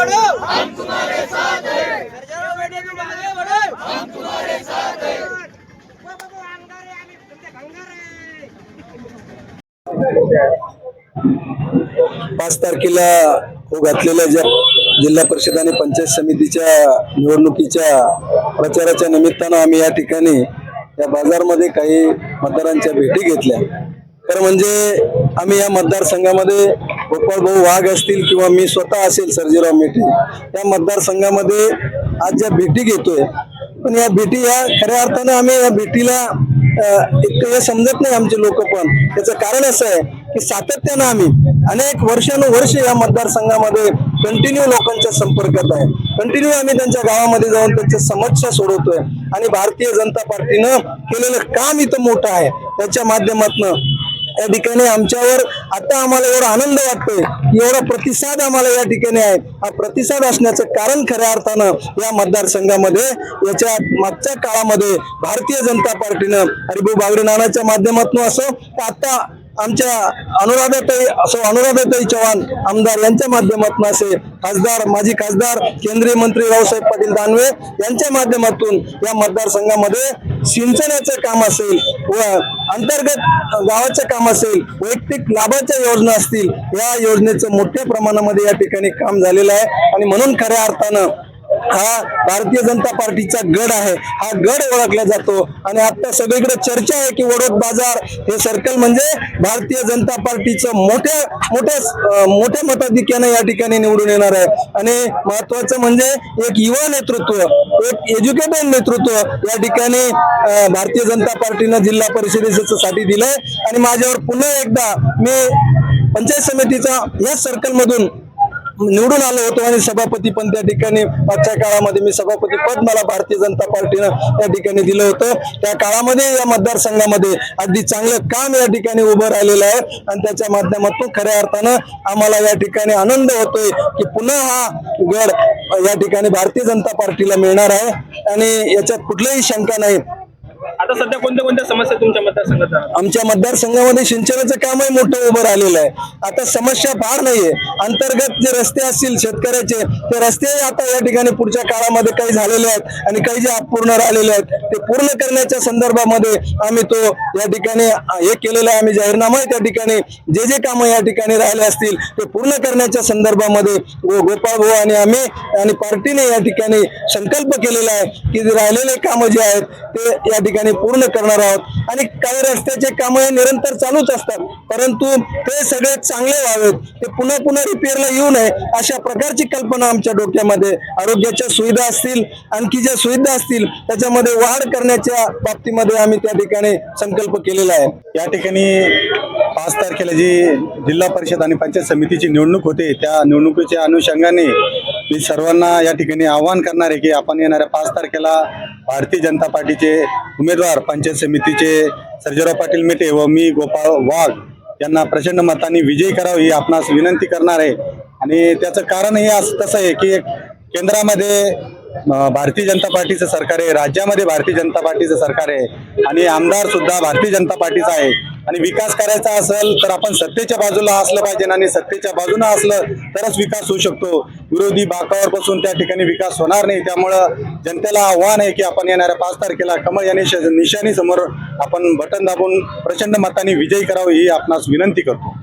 बढ़ो हम तुम्हारे साथ हैं बेटे तुम आगे बढ़ो हम तुम्हारे साथ हैं पाच तारखेला हो घातलेल्या ज्या जिल्हा परिषद आणि पंचायत समितीच्या निवडणुकीच्या प्रचाराच्या निमित्तानं आम्ही या ठिकाणी या बाजारमध्ये काही मतदारांच्या भेटी घेतल्या. तर म्हणजे आम्ही या मतदारसंघामध्ये गोपाळभाऊ वाघ असतील किंवा मी स्वतः असेल सर्जीराव मेटे या मतदारसंघामध्ये आज ज्या भेटी घेतोय पण या भेटी या खऱ्या अर्थानं आम्ही या भेटीला एक इतकं हे समजत नाही आमचे लोक पण. त्याचं कारण असं आहे की सातत्यानं आम्ही अनेक वर्षानुवर्ष या मतदारसंघामध्ये कंटिन्यू लोकांच्या संपर्कात आहे. कंटिन्यू आम्ही त्यांच्या गावामध्ये जाऊन त्यांच्या समस्या सोडवतोय. आणि भारतीय जनता पार्टीनं केलेलं काम इथं मोठं आहे. त्याच्या माध्यमातनं या ठिकाणी आमच्यावर आता आम्हाला एवढा आनंद वाटतोय एवढा प्रतिसाद आम्हाला या ठिकाणी आहे. हा प्रतिसाद असण्याचं कारण खऱ्या अर्थानं या मतदारसंघामध्ये याच्या मागच्या काळामध्ये भारतीय जनता पार्टीनं हरिभाऊ बागडे नानाच्या माध्यमातून असो तर आता आमच्या अनुराधाताई असो अनुराधाताई चव्हाण आमदार यांच्या माध्यमातून असे खासदार माजी खासदार केंद्रीय मंत्री रावसाहेब पाटील दानवे यांच्या माध्यमातून या मतदारसंघामध्ये सिंचनाचं काम असेल व अंतर्गत गावाचं काम असेल वैयक्तिक लाभाच्या योजना असतील या योजनेचं मोठ्या प्रमाणामध्ये या ठिकाणी काम झालेलं आहे. आणि म्हणून खऱ्या अर्थानं हा भारतीय जनता पार्टीचा गड आहे. हा गड ओळखला जातो. आणि आता सगळीकडे चर्चा आहे की वडोद बाजार हे सर्कल म्हणजे भारतीय जनता पार्टीचं मोठ्या मोठ्या मोठ्या मताधिक्याने या ठिकाणी निवडून येणार आहे. आणि महत्वाचं म्हणजे एक युवा नेतृत्व एक एज्युकेटेड नेतृत्व या ठिकाणी भारतीय जनता पार्टीनं जिल्हा परिषदेचं साठी दिलंय. आणि माझ्यावर पुन्हा एकदा मी पंचायत समितीचा या सर्कल मधून निवडून आलो होतो आणि सभापती पण त्या ठिकाणी आजच्या काळामध्ये मी सभापती पद मला भारतीय जनता पार्टीनं त्या ठिकाणी दिलं होतं. त्या काळामध्ये या मतदारसंघामध्ये अगदी चांगलं काम या ठिकाणी उभं राहिलेलं आहे आणि त्याच्या माध्यमातून खऱ्या अर्थानं आम्हाला या ठिकाणी आनंद होतोय की पुन्हा हा गड या ठिकाणी भारतीय जनता पार्टीला मिळणार आहे. आणि याच्यात कुठलीही शंका नाही आता सध्या कोणत्या कोणत्या समस्या तुमच्या मतदारसंघात आमच्या मतदारसंघामध्ये सिंचनाचं कामही मोठं उभं राहिलेलं आहे. आता समस्या फार नाहीये. अंतर्गत जे रस्ते असतील शेतकऱ्याचे ते रस्ते आता या ठिकाणी पुढच्या काळामध्ये काही झालेले आहेत आणि काही जे अपूर्ण राहिलेले आहेत ते पूर्ण करण्याच्या संदर्भामध्ये आम्ही तो या ठिकाणी हे केलेलं आहे. आम्ही जाहीरनामा आहे त्या ठिकाणी जे जे कामं या ठिकाणी राहिले असतील ते पूर्ण करण्याच्या संदर्भामध्ये गो- गोपाळ भाऊ आणि आम्ही आणि पार्टीने या ठिकाणी संकल्प केलेला आहे की जे राहिलेले कामं जे आहेत ते या ठिकाणी पूर्ण करणार आहोत. आणि काही रस्त्याचे कामं हे निरंतर चालूच असतात. परंतु ते सगळे चांगले व्हावेत. ते पुन्हा पुन्हा रिपेअरला येऊ नये अशा प्रकारची कल्पना आमच्या डोक्यामध्ये आरोग्याच्या सुविधा असतील आणखी ज्या सुविधा असतील त्याच्यामध्ये वाढ करण्याच्या बाबतीमध्ये आम्ही त्या ठिकाणी संकल्प केलेला आहे. या ठिकाणी पाच तारखेला जी जिल्हा परिषद आणि पंचायत समितीची निवडणूक होते त्या निवडणुकीच्या अनुषंगाने मी सर्वांना या ठिकाणी आवाहन करणार आहे की आपण येणाऱ्या पाच तारखेला भारतीय जनता पार्टीचे उमेदवार पंचायत समितीचे सर्जेराव पाटील मेटे व मी गोपाळ वाघ यांना प्रचंड मताने विजयी करावं ही आपणास विनंती करणार आहे. आणि त्याचं कारण हे असं तसं आहे की केंद्रामध्ये भारतीय जनता पार्टीचं सरकार आहे राज्यामध्ये भारतीय जनता पार्टीचं सरकार आहे आणि आमदार सुद्धा भारतीय जनता पार्टीचा आहे. आणि विकास करायचा असेल तर आपण सत्तेच्या बाजूला असलं पाहिजे आणि सत्तेच्या बाजूला असलं तरच विकास होऊ शकतो. विरोधी बाकावर बसून त्या ठिकाणी विकास होणार नाही. त्यामुळं जनतेला आव्हान आहे की आपण येणाऱ्या पाच तारखेला कमळ या निशाणी समोर आपण बटन दाबून प्रचंड मताने विजयी करावं ही आपणास विनंती करतो.